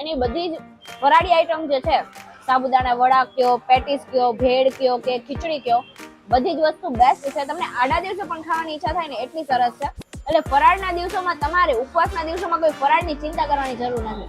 એની બધી જ ફરાળી આઈટમ જે છે, સાબુદાણા વડા કયો, પેટીસ કયો, ભેળ કયો કે ખીચડી કયો, બધી જ વસ્તુ બેસ્ટ છે. તમને આડા દિવસે પણ ખાવાની ઈચ્છા થાય ને એટલી સરસ છે. એટલે ફરાળના દિવસોમાં તમારે ઉપવાસના દિવસોમાં કોઈ ફરાળની ચિંતા કરવાની જરૂર નથી.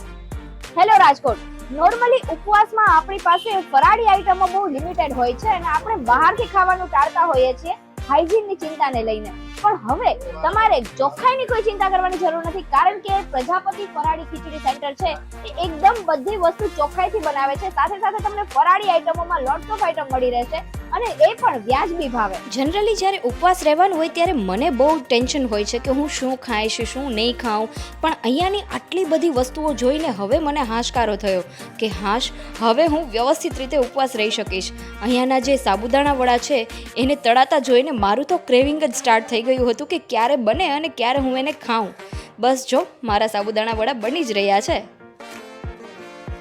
હેલો રાજકોટ. નોર્મલી ઉપવાસમાં આપણી પાસે ફરાળી આઈટમો બહુ લિમિટેડ હોય છે અને આપણે બહારથી ખાવાનું ટાળતા હોઈએ છીએ. હાઇજીનની ચિંતાને લઈને. પણ હવે તમારે ચોખ્ખાઈની કોઈ ચિંતા કરવાની જરૂર નથી, કારણ કે પ્રજાપતિ ફરાળી ખીચડી સેન્ટર છે, એ એકદમ બધી વસ્તુ ચોખ્ખાઈથી બનાવે છે. સાથે સાથે તમને ફરાળી આઈટમોમાં લોટ્સ ઓફ આઈટમ મળી રહેશે. અને એ પણ વ્યાજબી ભાવે. જનરલી જ્યારે ઉપવાસ રહેવાનું હોય ત્યારે મને બહુ ટેન્શન હોય છે કે હું શું ખાઈશ શું નહીં ખાઉં. પણ અહીંયાની આટલી બધી વસ્તુઓ જોઈને હવે મને હાશકારો થયો કે હાશ, હવે હું વ્યવસ્થિત રીતે ઉપવાસ રહી શકીશ. અહીંયાના જે સાબુદાણા વડા છે, એને તળાતા જોઈને મારું તો ક્રેવિંગ જ સ્ટાર્ટ થઈ ગયું હતું કે ક્યારે બને અને ક્યારે હું એને ખાઉં. બસ જો, મારા સાબુદાણા વડા બની જ રહ્યા છે.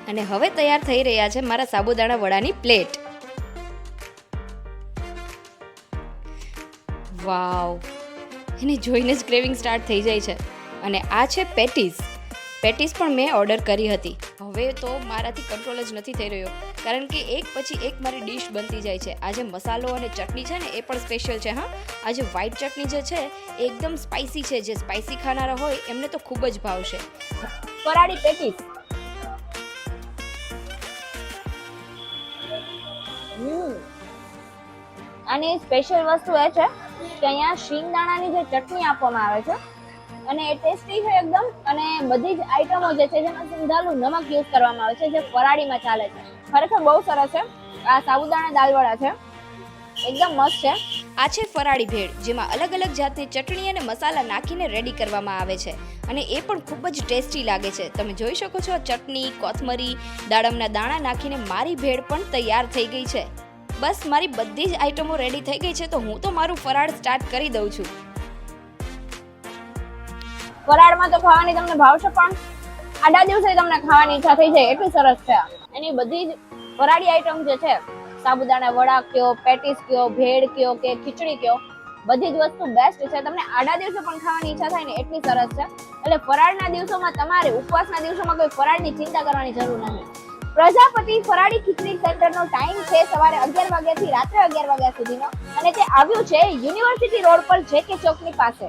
અને હવે તૈયાર થઈ રહ્યા છે મારા સાબુદાણા વડાની પ્લેટ વાવ. એને જોઈને જ ક્રેવિંગ સ્ટાર્ટ થઈ જાય છે. અને આ છે પેટીસ. પેટીસ પણ મેં ઓર્ડર કરી હતી. હવે તો મારાથી કંટ્રોલ જ નથી થઈ રહ્યો. કારણ કે એક પછી એક મારી ડીશ બનતી જાય છે. આજે મસાલો અને ચટણી છે ને, એ પણ સ્પેશિયલ છે, હા. આજે વ્હાઈટ ચટણી જે છે, એ એકદમ સ્પાઇસી છે. જે સ્પાઇસી ખાનારા હોય, એમને તો ખૂબ જ ભાવશે પરાળી પેટીસ. આની સ્પેશિયલ વસ્તુ એ છે કે અહીંયા શિંગદાણાની જે ચટણી આપવામાં આવે છે, અને એ ટેસ્ટી છે એકદમ, અને બધી જ આઈટમો જે છે, જેમાં સિંધાલું નમક યુઝ કરવામાં આવે છે, જે ફરાળીમાં ચાલે છે. ખરેખર બહુ સરસ છે. આ સાબુદાણા દાલવડા છે. એકદમ મસ્ત છે. આ છે ફરાળી ભેળ, જેમાં અલગ અલગ જાતની ચટણી અને મસાલા નાખીને રેડી કરવામાં આવે છે. અને એ પણ ખૂબ જ ટેસ્ટી લાગે છે. તમે જોઈ શકો છો, ચટણી, કોથમરી, દાડમના દાણા નાખીને મારી ભેળ પણ તૈયાર થઈ ગઈ છે. બસ મારી બધી જ આઈટમો રેડી થઈ ગઈ છે, તો હું તો મારું ફરાળ સ્ટાર્ટ કરી દઉં છું. ફરાળમાં તો ખાવાની તમને ભાવશે પણ આડા દિવસે તમને ખાવાની ઈચ્છા થઈ જાય, એટલી સરસ છે એની બધી જ ફરાળી આઈટમ જે છે, સાબુદાણા વડા કયો, પેટીસ કયો, ભેળ કયો કે ખીચડી કયો, બધી જ વસ્તુ બેસ્ટ છે. તમને આડા દિવસે પણ ખાવાની ઈચ્છા થાય ને એટલી સરસ છે. એટલે ફરાળના દિવસોમાં તમારે ઉપવાસના દિવસોમાં કોઈ ફરાળની ચિંતા કરવાની જરૂર નથી. પ્રજાપતિ ફરાળી ખીચડી સેન્ટરનો ટાઈમ છે સવારે અગિયાર વાગ્યાથી રાત્રે અગિયાર વાગ્યા સુધીનો. અને તે આવ્યું છે યુનિવર્સિટી રોડ પર જે કે ચોકની પાસે.